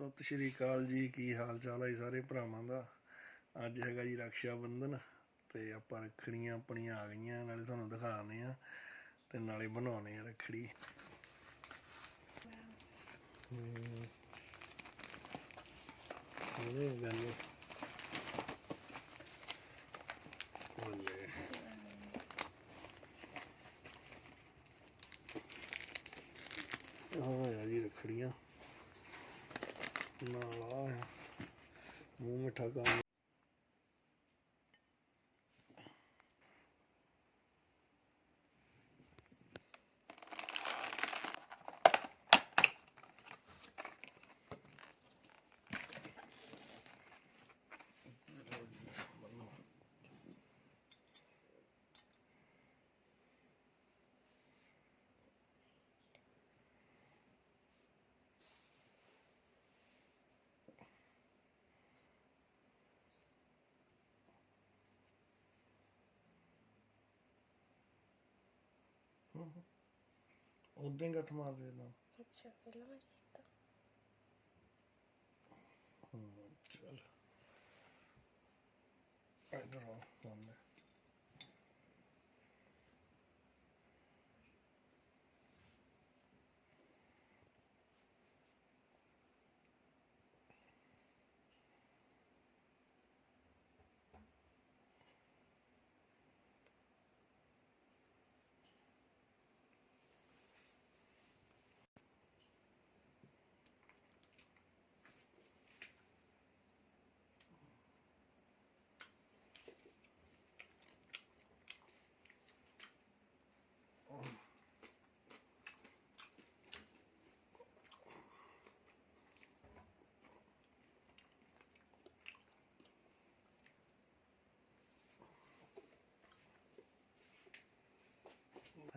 ਸਤਿ ਸ਼੍ਰੀ ਅਕਾਲ ਜੀ, ਕੀ ਹਾਲ ਚਾਲ ਹੈ ਜੀ ਸਾਰੇ ਭਰਾਵਾਂ ਦਾ? ਅੱਜ ਹੈਗਾ ਜੀ ਰਕਸ਼ਾ ਬੰਧਨ ਤੇ ਆਪਾਂ ਰੱਖੜੀਆਂ ਆਪਣੀਆਂ ਆ ਗਈਆਂ, ਨਾਲੇ ਤੁਹਾਨੂੰ ਦਿਖਾਉਂਦੇ ਆ ਤੇ ਨਾਲੇ ਬਣਾਉਣੇ ਆ ਰੱਖੜੀ। ਹਮ। ਸੋਹਣੇ ਗਾਨੇ ਬੱਲੇ ਆਹ ਆ ਜੀ ਰੱਖੜੀਆਂ ਨਾਲ ਆ ਆ ਮੂੰਹ ਉਦਾਂ ਹੀ ਗੱਠ ਮਾਰ ਦੇ ਨਾ। ਅੱਛਾ ਪਹਿਲਾਂ ਮੈਂ ਕੀਤਾ। ਚੱਲ। ਇਧਰ ਆ ਸਾਹਮਣੇ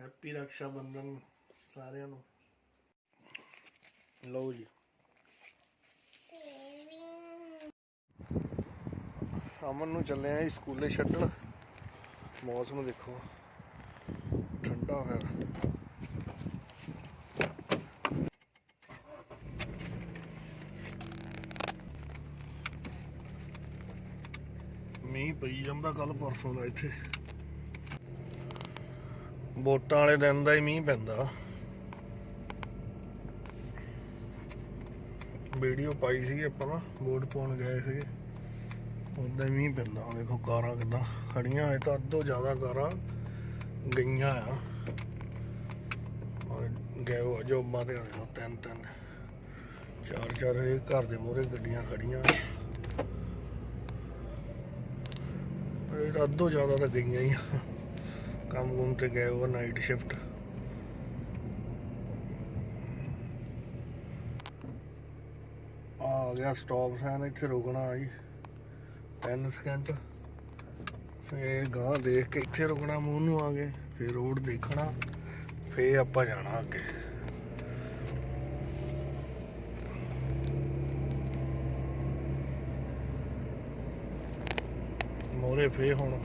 ਹੈਪੀ ਰਕਸ਼ਾ ਬੰਧਨ ਸਾਰਿਆਂ ਨੂੰ। ਲਓ ਜੀ। ਅਮਨ ਨੂੰ ਚੱਲੇ ਆ ਸਕੂਲੇ ਛੱਡਣ। ਮੌਸਮ ਦੇਖੋ। ਠੰਡਾ ਹੋਇਆ। ਮੀਂਹ ਪਈ ਜਾਂਦਾ ਕੱਲ ਪਰਸੋਂ ਦਾ ਇੱਥੇ। ਵੋਟਾਂ ਵਾਲੇ ਦਿਨ ਦਾ ਹੀ ਮੀਂਹ ਪੈਂਦਾ। ਵੀਡੀਓ ਪਾਈ ਸੀ ਆਪਾਂ ਨਾ, ਵੋਟ ਪਾਉਣ ਗਏ ਸੀਗੇ। ਉਦਾਂ ਮੀਂਹ ਪੈਂਦਾ ਹੁਣ ਦੇਖੋ ਕਾਰਾਂ ਕਿੱਦਾਂ ਖੜੀਆਂ ਹੈ ਤਾਂ ਅੱਧੋ ਜ਼ਿਆਦਾ ਕਾਰਾਂ ਗਈਆਂ ਆ। ਔਰ ਗਏ ਉਹ ਜੋਬਾਂ ਤੇ ਹੋਣੇ ਤਿੰਨ ਤਿੰਨ, ਚਾਰ ਚਾਰ ਇਹ ਘਰ ਦੇ ਮੂਹਰੇ ਗੱਡੀਆਂ ਖੜੀਆਂ। ਇਹ ਅੱਧੋ ਜ਼ਿਆਦਾ ਤਾਂ ਗਈਆਂ ਹੀ ਆ। ਕੰਮ ਕੁਮ ਤੇ ਗਏ ਉਹ ਨਾਈਟ ਸ਼ਿਫਟ ਆ ਗਿਆ ਸਟਾਪ ਸਾਈਨ ਇੱਥੇ ਰੁਕਣਾ ਜੀ। 10 ਸਕਿੰਟ ਫੇਰ ਗਾਂ ਦੇਖ ਕੇ ਇੱਥੇ ਰੁਕਣਾ, ਮੂੰਹ ਨੂੰ ਆ ਗਏ ਫੇਰ ਰੋਡ ਦੇਖਣਾ, ਫੇਰ ਆਪਾਂ ਜਾਣਾ ਅੱਗੇ। ਮੋਰੇ ਫੇਰ ਹੁਣ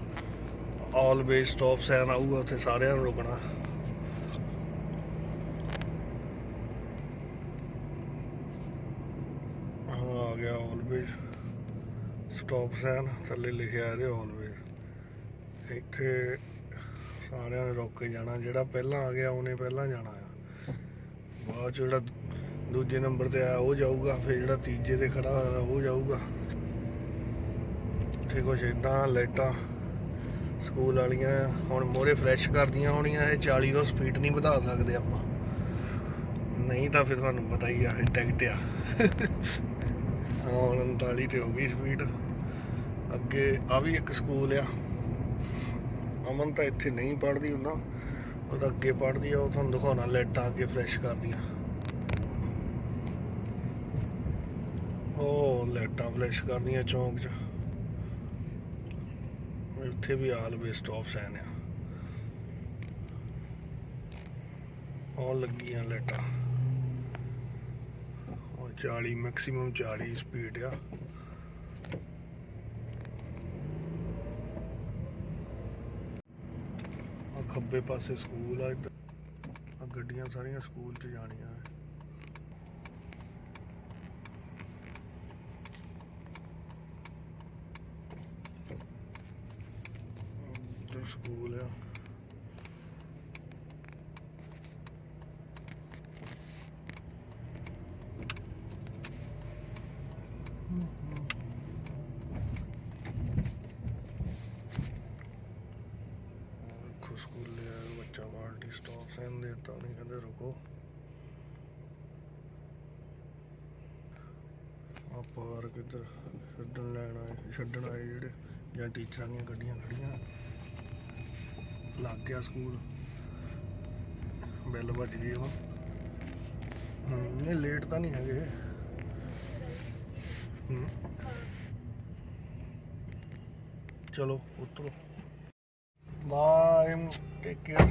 ਆਲਵੇਜ਼ ਸਟਾਪ ਸਾਈਨ ਆਊਗਾ, ਉੱਥੇ ਸਾਰਿਆਂ ਨੂੰ ਰੁਕਣਾ। ਹਾਂ, ਆ ਗਿਆ ਆਲਵੇਜ਼ ਸਟਾਪ ਸਾਈਨ ਥੱਲੇ ਲਿਖਿਆ ਇਹਦੇ ਆਲਵੇਜ਼ ਇੱਥੇ ਸਾਰਿਆਂ ਨੇ ਰੁਕ ਕੇ ਜਾਣਾ, ਜਿਹੜਾ ਪਹਿਲਾਂ ਆ ਗਿਆ, ਉਹਨੇ ਪਹਿਲਾਂ ਜਾਣਾ ਆ। ਬਾਅਦ 'ਚ ਜਿਹੜਾ ਦੂਜੇ ਨੰਬਰ ਤੇ ਆਇਆ, ਉਹ ਜਾਊਗਾ, ਫਿਰ ਜਿਹੜਾ ਤੀਜੇ ਤੇ ਖੜਾ ਹੋਇਆ, ਉਹ ਜਾਊਗਾ। ਇੱਥੇ ਕੁਛ ਇਦਾਂ ਲਾਈਟਾਂ ਸਕੂਲ ਵਾਲੀਆਂ ਹੁਣ ਮੋਰੇ ਫਰੈਸ਼ ਕਰਦੀਆਂ ਹੋਣੀਆਂ, ਇਹ 40 ਤੋਂ ਸਪੀਡ ਨਹੀਂ ਵਧਾ ਸਕਦੇ ਆਪਾਂ। ਨਹੀਂ ਤਾਂ ਫਿਰ ਤੁਹਾਨੂੰ ਪਤਾ ਹੀ ਆ ਟਿਕਟ ਆ। ਹੁਣ 39 ਤੇ ਹੋ ਗਈ ਸਪੀਡ ਅੱਗੇ ਆ ਵੀ ਇੱਕ ਸਕੂਲ ਆ। ਅਮਨ ਤਾਂ ਇੱਥੇ ਨਹੀਂ ਪੜ੍ਹਦੀ ਹੁੰਦਾ। ਉਹ ਤਾਂ ਅੱਗੇ ਪੜ੍ਹਦੀ ਆ, ਉਹ ਤੁਹਾਨੂੰ ਦਿਖਾਉਣਾ, ਲਾਈਟਾਂ ਅੱਗੇ ਫਲੈਸ਼ ਕਰਦੀਆਂ। ਉਹ ਲਾਈਟਾਂ ਫਲੈਸ਼ ਕਰਦੀਆਂ ਚੌਂਕ 'ਚ। ਇੱਥੇ ਵੀ ਆਲਵੇ ਸਟਾਪ ਸਾਈਨ ਆ। ਉਹ ਲੱਗੀਆਂ ਲਾਈਟਾਂ। ਉਹ 40 ਮੈਕਸਿਮਮ 40 ਸਪੀਡ ਆ। ਆ ਖੱਬੇ ਪਾਸੇ ਸਕੂਲ ਆ ਇੱਧਰ। ਆ ਗੱਡੀਆਂ ਸਾਰੀਆਂ ਸਕੂਲ 'ਚ ਜਾਣੀਆਂ। ਆ ਸਕੂਲ ਆ। ਦੇਖੋ ਬੱਚਾ ਪਾਰਟੀ ਸੈਨ ਦੇਤਾ ਨਹੀਂ ਕਹਿੰਦੇ ਰੁਕੋ। ਆ ਪਾਰਕ ਇੱਧਰ ਛੱਡਣ ਲੈਣ ਛੱਡਣ ਆਏ ਜਿਹੜੇ, ਜਾਂ ਟੀਚਰਾਂ ਦੀਆਂ ਗੱਡੀਆਂ ਖੜੀਆਂ। ਲੱਗ ਗਿਆ ਸਕੂਲ। ਬੈਲ ਵੱਜ ਗਈ ਹੁਣ। ਨਹੀਂ ਲੇਟ ਤਾਂ ਨਹੀਂ ਹੈਗੇ। ਚਲੋ, ਉਤਰੋ। ਬਾਏ ਟੇਕ ਕੇਅਰ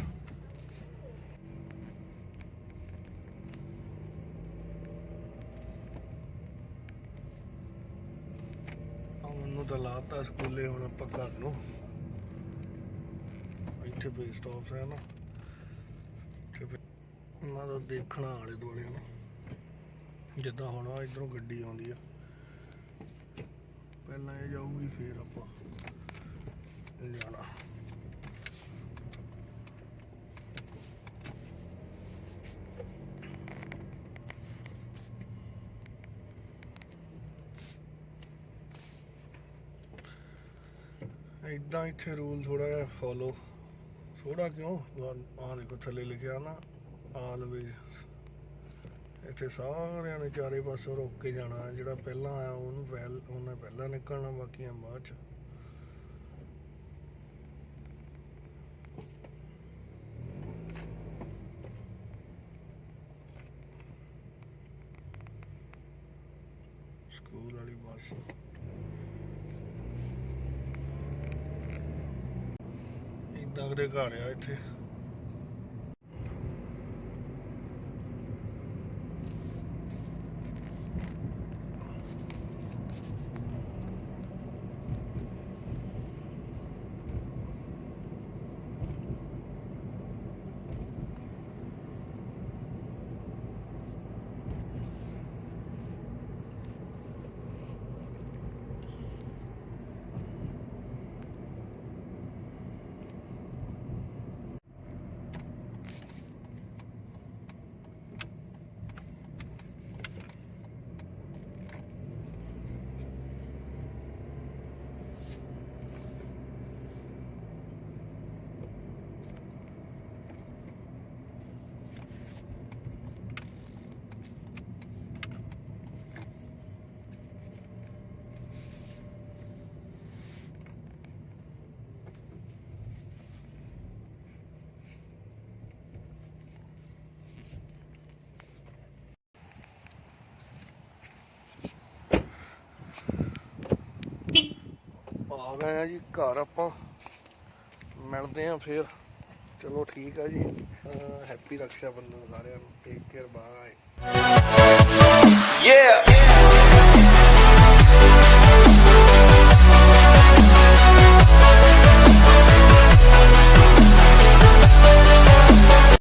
ਆ ਮੈਨੂੰ ਤਾਂ ਲਾਤਾ ਸਕੂਲੇ ਹੁਣ ਆਪਾਂ ਘਰ ਨੂੰ। ਇੱਥੇ ਬੇਸ ਸਟਾਪਸ ਹੈ ਨਾ। ਤੇ ਉਹਨਾਂ ਦਾ ਦੇਖਣਾ ਆਲੇ ਦੁਆਲੇ ਨਾ। ਜਿੱਦਾਂ ਹੁਣ ਆ ਇਧਰੋਂ ਗੱਡੀ ਆਉਂਦੀ ਆ। ਪਹਿਲਾਂ ਇਹ ਜਾਊਗੀ, ਫਿਰ ਆਪਾਂ ਜਾਣਾ। ਇਦਾਂ ਇੱਥੇ ਰੂਲ ਥੋੜਾ ਜਿਹਾ ਫੋਲੋ ਥੋੜਾ ਕਿਉਂ? ਆ ਦੇਖੋ, ਥੱਲੇ ਲਿਖਿਆ ਨਾ ਆਲਵੇਜ਼ ਇੱਥੇ ਸਾਰਿਆਂ ਨੇ ਚਾਰੇ ਪਾਸੋਂ ਰੋਕ ਕੇ ਜਾਣਾ, ਜਿਹੜਾ ਪਹਿਲਾਂ ਆਇਆ, ਉਹਨੂੰ ਪਹਿਲ, ਉਹਨੇ ਪਹਿਲਾਂ ਨਿਕਲਣਾ, ਬਾਕੀਆਂ ਬਾਅਦ ਚ ਸਕੂਲ ਵਾਲੀ ਬੱਸ ਇਦਾਂ ਦੇ ਘਰ ਆ ਇੱਥੇ। ਗਏ ਆ ਜੀ, ਘਰ ਆਪਾਂ ਮਿਲਦੇ ਆ ਫੇਰ। ਚਲੋ ਠੀਕ ਆ ਜੀ। ਹੈਪੀ ਰੱਖਿਆ ਬੰਧਨ ਸਾਰਿਆਂ ਨੂੰ। ਟੇਕ ਕੇਅਰ ਬਾਏ ਯਾ